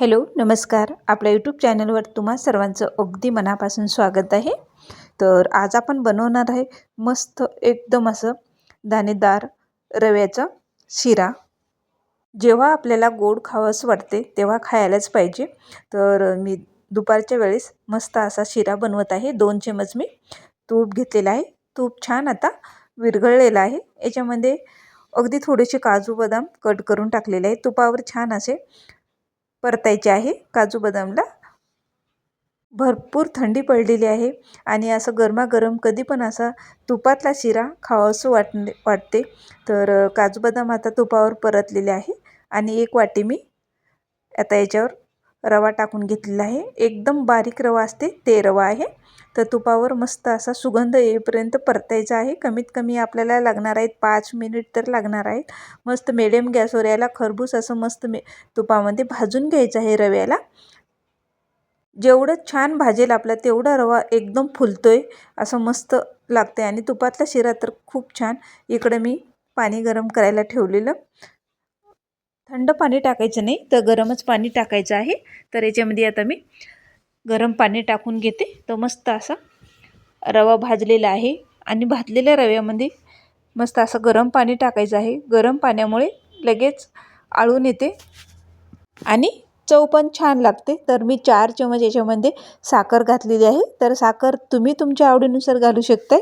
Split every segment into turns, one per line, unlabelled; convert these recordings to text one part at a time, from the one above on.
Hello नमस्कार. आपल्या YouTube चॅनलवर तुम्हा सर्वांचं अगदी मनापासून स्वागत आहे. तर आज आपण बनवणार आहे मस्त एकदम असं दाणेदार रव्याचा शिरा. जेव्हा आपल्याला गोड खावंसं वाटते तेव्हा खायलाच पाहिजे. तर मी दुपारच्या वेळेस मस्त असा शिरा बनवत आहे. दोन चमच मी तूप घेतलेला आहे. तूप छान आता विरघळलेलं आहे. याच्यामध्ये अगदी थोडेसे काजू बदाम कट करून टाकलेले आहे. तुपावर छान असे परतायचे आहे. काजू बदामला भरपूर थंडी पडलेली आहे आणि असं गरमागरम कधी पण असा तुपातला शिरा खावासं वाटणे वाटते. तर काजू बदाम आता तुपावर परतलेले आहे. आणि एक वाटी मी आता याच्यावर रवा टाकून घेतलेला आहे. एकदम बारीक रवा असते ते रवा आहे. तर तुपावर मस्त असा सुगंध येईपर्यंत परतायचा आहे. कमीत कमी आपल्याला लागणार आहेत पाच मिनिट तर लागणार आहेत. मस्त मिडियम गॅसवर याला खरबूस असं मस्त मे तुपामध्ये भाजून घ्यायचं आहे रव्याला. जेवढं छान भाजेल आपला तेवढा रवा एकदम फुलतोय असं मस्त लागते आणि तुपातला शिरा तर खूप छान. इकडं मी पाणी गरम करायला ठेवलेलं. थंड पाणी टाकायचं नाही तर गरमच पाणी टाकायचं आहे. तर याच्यामध्ये आता मी गरम पाणी टाकून घेते. तर मस्त असा रवा भाजलेला आहे. आणि भाजलेल्या रव्यामध्ये मस्त असं गरम पाणी टाकायचं आहे. गरम पाण्यामुळे लगेच आळून येते. आणि चव पण छान लागते. तर मी चार चमच याच्यामध्ये साखर घातलेली आहे. तर साखर तुम्ही तुमच्या आवडीनुसार घालू शकताय.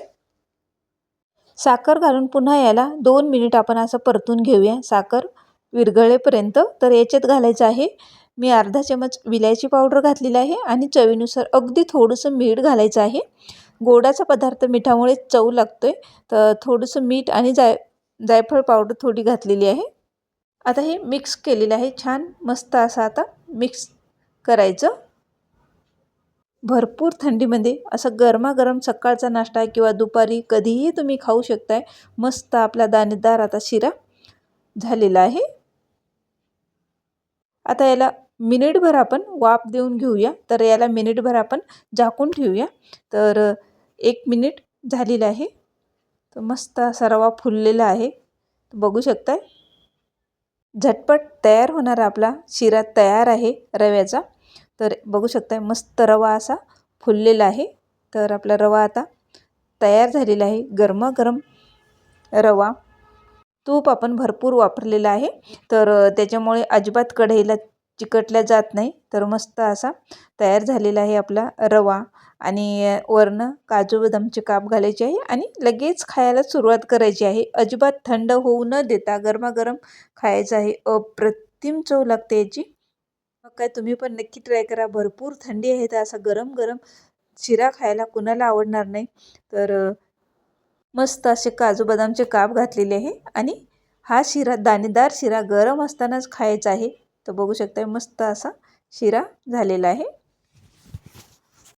साखर घालून पुन्हा याला दोन मिनिट आपण असं परतून घेऊया. साखर विरघळेपर्यंत तर याच्यात घालायचं आहे मी अर्धा चमच विलायची पावडर घातलेली आहे आणि चवीनुसार अगदी थोडंसं मीठ घालायचं आहे. गोडाचा पदार्थ मिठामुळे चव लागतो आहे तर थोडंसं मीठ आणि जाय जायफळ पावडर थोडी घातलेली आहे. आता हे मिक्स केलेलं आहे छान मस्त असं आता मिक्स करायचं. भरपूर थंडीमध्ये असं गरमागरम सकाळचा नाश्ता किंवा दुपारी कधीही तुम्ही खाऊ शकताय मस्त आपला दाणेदार आता शिरा झालेला आहे. आता याला मिनिटभर आपण वाफ देऊन घेऊया. तर याला मिनिटभर आपण झाकून ठेवूया. तर एक मिनिट झालेलं आहे. तर मस्त असा रवा फुललेला आहे. बघू शकताय? झटपट तयार होणारा आपला शिरा तयार आहे रव्याचा. तर बघू शकताय मस्त रवा असा फुललेला आहे. तर आपला रवा आता तयार झालेला आहे. गरमागरम रवा. तूप आपण भरपूर वापरलेलं आहे. तर त्याच्यामुळे अजिबात कढईला चिकटल्या जात नाही. तर मस्त असा तयार झालेला आहे आपला रवा आणि वरनं काजू बदामचे काप घालायचे आहे आणि लगेच खायला सुरुवात करायची आहे. अजिबात थंड होऊ न देता गरमागरम खायचं आहे. अप्रतिम चव लागते याची. मग काय तुम्ही पण नक्की ट्राय करा. भरपूर थंडी आहे तर असा गरम गरम शिरा खायला कुणाला आवडणार नाही. तर मस्त असे काजू बदामचे काप घातलेले आहे. आणि हा शिरा दाणेदार शिरा गरम असतानाच खायचा आहे. तर बघू शकता मस्त असा शिरा झालेला आहे.